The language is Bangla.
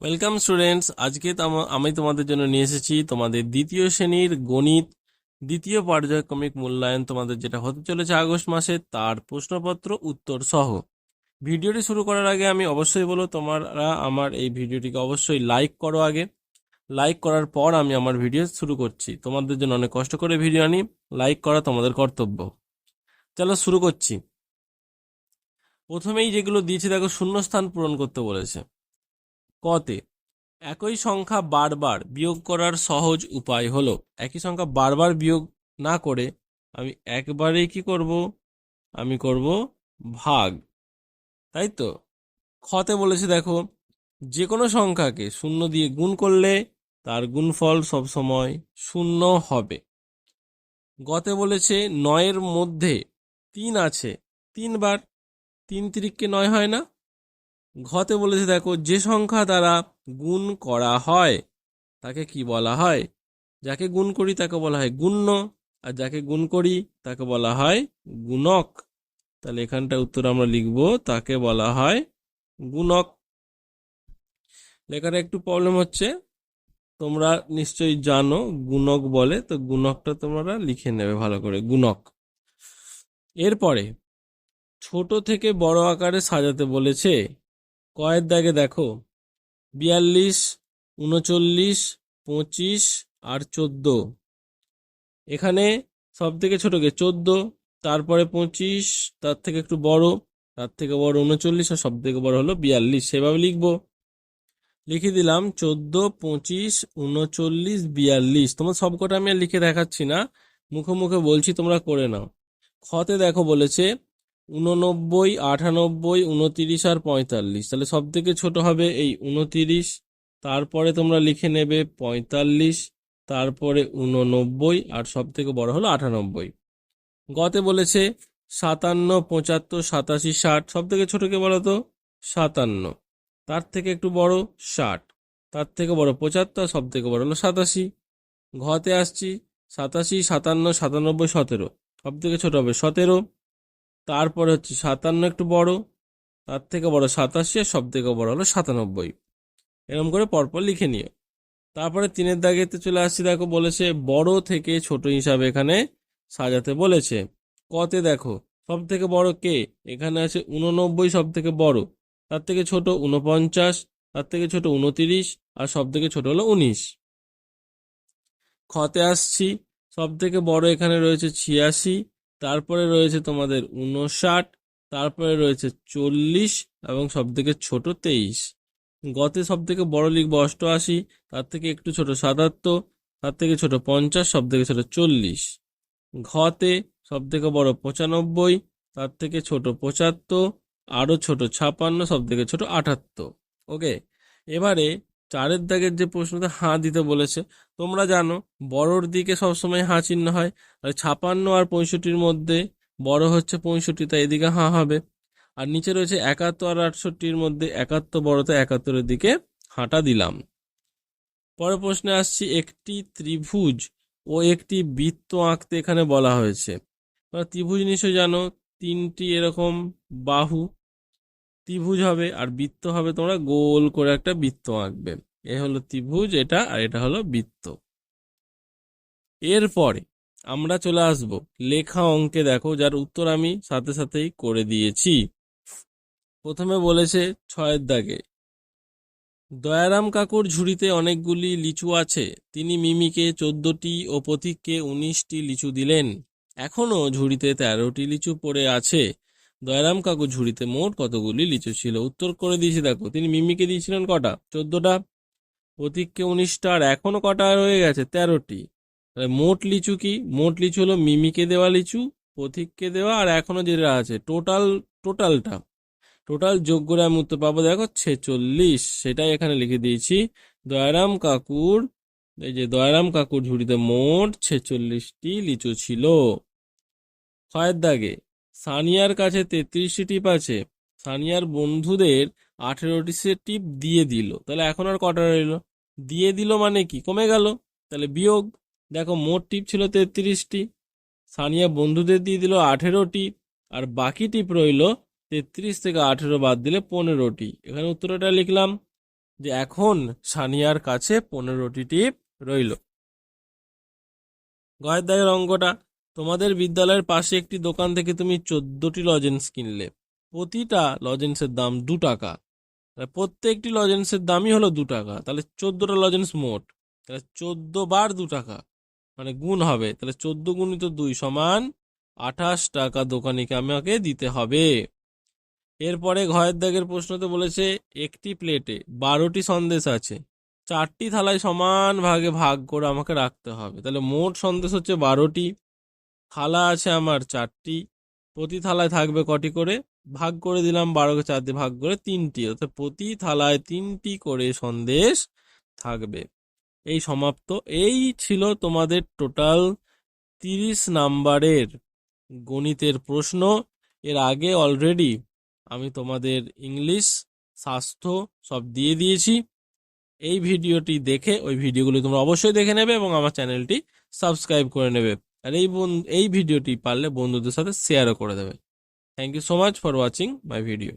ওয়েলকাম স্টুডেন্টস আজকে আমি তোমাদের জন্য নিয়ে এসেছি তোমাদের দ্বিতীয় শ্রেণির গণিত, দ্বিতীয় পর্যায়ক্রমিক মূল্যায়ন তোমাদের যেটা হতে চলেছে আগস্ট মাসে, তার প্রশ্নপত্র, উত্তর সহ। ভিডিওটি শুরু করার আগে আমি অবশ্যই বলব, তোমরা আমার এই ভিডিওটিকে অবশ্যই লাইক করো আগে। লাইক করার পর আমি আমার ভিডিও শুরু করছি। তোমাদের জন্য অনেক কষ্ট করে ভিডিও আনি। লাইক করা তোমাদের কর্তব্য। চলো শুরু করছি। প্রথমেই যেগুলো দিয়েছে, দেখো শূন্যস্থান পূরণ করতে বলেছে। কতে। একই সংখ্যা বারবার বিয়োগ করার সহজ উপায় হলো, একই সংখ্যা বারবার বিয়োগ না করে আমি একবারেই কি করব? আমি করব ভাগ। তাই তো? খতে বলেছে দেখো যে কোনো সংখ্যাকে শূন্য দিয়ে গুণ করলে তার গুণফল সবসময় শূন্য হবে। গতে বলেছে নয়ের মধ্যে তিন আছে, তিনবার তিন তিরিককে নয় হয় না? ঘতে বলেছে, দেখো, যে সংখ্যা দ্বারা গুণ করা হয়, তাকে কি বলা হয়? যাকে গুণ করি, তাকে বলা হয় গুণ্য, আর যাকে গুণ করি, তাকে বলা হয় গুণক। তাহলে এখানটা উত্তর আমরা লিখব, তাকে বলা হয় গুণক। লেখাটা একটু প্রবলেম হচ্ছে। তোমরা নিশ্চয়ই জানো, গুণক বলে, তো গুণকটা তোমরা লিখে নেবে ভালো করে, গুণক। এরপরে, ছোট থেকে বড় আকারে সাজাতে বলেছে কয়ের দাগে দেখো, বিয়াল্লিশ, উনচল্লিশ, পঁচিশ আর চোদ্দ। এখানে সব থেকে ছোটকে চোদ্দ, তারপরে পঁচিশ, তার থেকে একটু বড়, তার থেকে বড় উনচল্লিশ আর সব থেকে বড় হলো বিয়াল্লিশ। সেভাবে লিখব। লিখে দিলাম চোদ্দ, পঁচিশ, উনচল্লিশ, বিয়াল্লিশ। তোমার সবকটা আমি লিখে দেখাচ্ছি না। মুখে মুখে বলছি তোমরা করে নাও। খতে দেখো বলেছে উননব্বই, আটানব্বই, উনতিরিশ আর পঁয়তাল্লিশ। তাহলে সব থেকে ছোট হবে এই উনতিরিশ, তারপরে তোমরা লিখে নেবে পঁয়তাল্লিশ, তারপরে উননব্বই, আর সব থেকে বড় হলো আটানব্বই। গতে বলেছে সাতান্ন, পঁচাত্তর, সাতাশি, ষাট। সব থেকে ছোট কে বলো তো? সাতান্ন। তার থেকে একটু বড় ষাট। তার থেকে বড় পঁচাত্তর সব থেকে বড় হলো সাতাশি। ঘতে আসছি, সাতাশি, সাতান্ন, সাতানব্বই, সতেরো। সব থেকে ছোট হবে সতেরো। তারপরে হচ্ছে সাতান্ন একটু বড়, তার থেকে বড় সাতাশি আর সব থেকে বড় হলো সাতানব্বই। এরকম করে পরপর লিখে নিও। তারপরে তিনের দাগেতে চলে আসছি, দেখো বলেছে, বড় থেকে ছোট হিসাবে এখানে সাজাতে বলেছে। কতে দেখো, সব থেকে বড় কে? এখানে আছে উননব্বই সব থেকে বড়। তার থেকে ছোট উনপঞ্চাশ তার থেকে ছোট উনতিরিশ আর সব থেকে ছোট হলো উনিশ। খতে আসছি, সব থেকে বড় এখানে রয়েছে ছিয়াশি তারপরে রয়েছে তোমাদের উনষাট তারপরে রয়েছে চল্লিশ এবং সব থেকে ছোট তেইশ। গতে সব থেকে বড় লিখব অষ্টআশি, তার থেকে একটু ছোট সাতাত্তর, তার থেকে ছোট পঞ্চাশ সব থেকে ছোট চল্লিশ। ঘতে সব থেকে বড় পঁচানব্বই, তার থেকে ছোট পঁচাত্তর, আরও ছোট ছাপান্ন সব থেকে ছোট আটাত্তর। ওকে, এবারে চারের দাগের যে প্রশ্নতে হাঁ দিতে বলেছে, তোমরা জানো বড়র দিকে সবসময় হাঁ চিহ্ন হয়, আর ছাপান্ন আর পঁয়ষট্টির মধ্যে বড় হচ্ছে পঁয়ষট্টি, তাই এদিকে হাঁ হবে। আর নিচে রয়েছে একাত্তর আর আটষট্টির মধ্যে একাত্তর, বড়তে একাত্তরের দিকে হাঁটা দিলাম। পরের প্রশ্নে আসছি, একটি ত্রিভুজ ও একটি বৃত্ত আঁকতে এখানে বলা হয়েছে। ত্রিভুজ নিশ্চয় জানো, তিনটি এরকম বাহু ত্রিভুজ হবে আর বৃত্ত হবে তোমরা গোল করে একটা বৃত্ত আঁকবে। এ হলো ত্রিভুজ, এটা আর এটা হলো বৃত্ত। এরপরে আমরা চলে আসব লেখা অঙ্কে। দেখো, যার উত্তর আমি সাথে সাথেই করে দিয়েছি। প্রথমে বলেছে ছয়ের দাগে, দয়ারাম কাকুর ঝুড়িতে অনেকগুলি লিচু আছে। তিনি মিমিকে চোদ্দটি ও পথিককে উনিশটি লিচু দিলেন। এখনও ঝুড়িতে তেরোটি লিচু পড়ে আছে। দয়ারাম কাকু ঝুড়িতে মোট কতগুলি লিচু ছিল? উত্তর করে দিয়েছি, দেখো। তিনি মিমিকে দিয়েছিলেন কটা? চোদ্দটা। পথিককে উনিশটা, আর এখনও কটা রয়ে গেছে? তেরোটি। মোট লিচু কি? মোট লিচু হলো মিমিকে দেওয়া লিচু পথিককে দেওয়া, আর এখনও যেটা আছে, টোটাল, টোটালটা। টোটাল যোগ করে আমি উত্তর পাবো, দেখো, ছেচল্লিশ। সেটাই এখানে লিখে দিয়েছি। দয়ারাম কাকুর, এই যে দয়ারাম কাকুর ঝুড়িতে মোট ছেচল্লিশটি লিচু ছিল। ছয়ের দাগে সানিয়ার কাছে তেত্রিশটি টিপ আছে। সানিয়ার বন্ধুদের আঠেরোটি সে টিপ দিয়ে দিল। তাহলে এখন আর কটা রইল? দিয়ে দিল মানে কি? কমে গেল? তাহলে বিয়োগ। দেখো, মোট টিপ ছিল তেত্রিশটি। সানিয়া বন্ধুদের দিয়ে দিল আঠেরোটি। আর বাকি টিপ রইল তেত্রিশ থেকে আঠেরো বাদ দিলে পনেরোটি। এখানে উত্তরটা লিখলাম যে এখন সানিয়ার কাছে পনেরোটি টিপ রইল। গয়ের দাগের অঙ্কটা। তোমাদের বিদ্যালয়ের পাশে একটি দোকান থেকে তুমি চোদ্দটি লজেন্স কিনলে। প্রতিটা লজেন্সের দাম দু টাকা। তাহলে প্রত্যেকটি লজেন্সের দামই হলো দু টাকা। তাহলে চোদ্দটা লজেন্স মোট। তাহলে চোদ্দ বার দু টাকা। মানে গুণ হবে। তাহলে চোদ্দ গুণিত দুই সমান আঠাশ টাকা দোকানিকে আমাকে দিতে হবে। এরপরে ঘয়ের দাগের প্রশ্নতে বলেছে, একটি প্লেটে বারোটি সন্দেশ আছে। চারটি থালায় সমান ভাগে ভাগ করে আমাকে রাখতে হবে। তাহলে মোট সন্দেশ হচ্ছে বারোটি। থালা আছে আমার চারটি। প্রতি থালায় থাকবে কটি করে? ভাগ করে দিলাম বারোকে চার দিয়ে ভাগ করে তিনটি। অর্থাৎ প্রতি থালায় তিনটি করে সন্দেশ থাকবে। এই সমাপ্ত। এই ছিল তোমাদের টোটাল তিরিশ নাম্বারের গণিতের প্রশ্ন। এর আগে অলরেডি আমি তোমাদের ইংলিশ, স্বাস্থ্য সব দিয়ে দিয়েছি। এই ভিডিওটি দেখে ওই ভিডিওগুলি তোমরা অবশ্যই দেখে নেবে এবং আমার চ্যানেলটি সাবস্ক্রাইব করে নেবে। আর এই এই ভিডিওটি পারলে বন্ধুদের সাথে শেয়ারও করে দেবে thank you so much for watching my video